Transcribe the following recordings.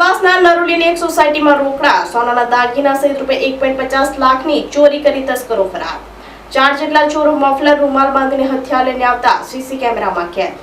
સેલવાસના નરુલીની એક સોસાયટીમાં રોકડા, સોનાના દાગીના સહિત રૂપિયા એક પોઈન્ટ પચાસ લાખની ચોરી કરી તસ્કરો ફરાર. ચાર જેટલા ચોરો મફલર, રૂમાલ બાંધીને હથિયાર લઈને આવતા સીસી કેમેરામાં કેદ.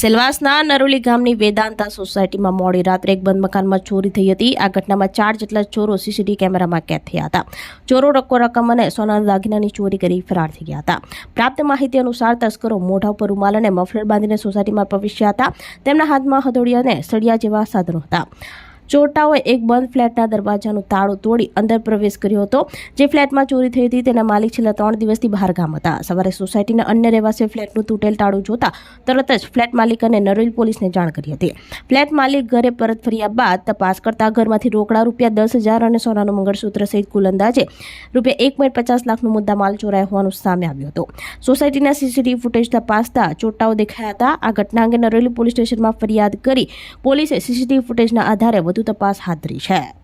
સેલવાસના નરોલી ગામની વેદાંતા સોસાયટીમાં મોડી રાત્રે એક બંધ મકાનમાં ચોરી થઈ હતી. આ ઘટનામાં ચાર જેટલા ચોરો સીસીટીવી કેમેરામાં કેદ થયા હતા. ચોરો રકો રકમ અને સોનાના દાગીનાની ચોરી કરી ફરાર થઈ ગયા હતા. પ્રાપ્ત માહિતી અનુસાર તસ્કરો મોઢા ઉપર રૂમાલ અને મફલર બાંધીને સોસાયટીમાં પ્રવેશ્યા હતા. તેમના હાથમાં હથોડી અને સળિયા જેવા સાધનો હતા. ચોરટાઓએ એક બંધ ફ્લેટના દરવાજાનું તાળું તોડી અંદર પ્રવેશ કર્યો હતો. જે ફ્લેટમાં ચોરી થઈ હતી તેના માલિક છેલ્લા ત્રણ દિવસથી બહાર ગામ હતા. સવારે સોસાયટીના અન્ય રહેવાસીઓ ફ્લેટનું તૂટેલ તાળું જોતા તરત જ ફ્લેટ માલિક અને નરોલ પોલીસને જાણ કરી હતી. ફ્લેટ માલિક ઘરે પરત ફર્યા બાદ તપાસ કરતા ઘરમાંથી રોકડા રૂપિયા દસ હજાર અને સોનાનું મંગળસૂત્ર સહિત કુલ અંદાજે રૂપિયા એક પોઈન્ટ પચાસ લાખનો મુદ્દા માલ ચોરાયો હોવાનું સામે આવ્યું હતું. સોસાયટીના સીસીટીવી ફૂટેજ તપાસતા ચોટાઓ દેખાયા હતા. આ ઘટના અંગે નરેલી પોલીસ સ્ટેશનમાં ફરિયાદ કરી પોલીસે સીસીટીવી ફૂટેજના આધારે बहुत तपास हाथ धरी है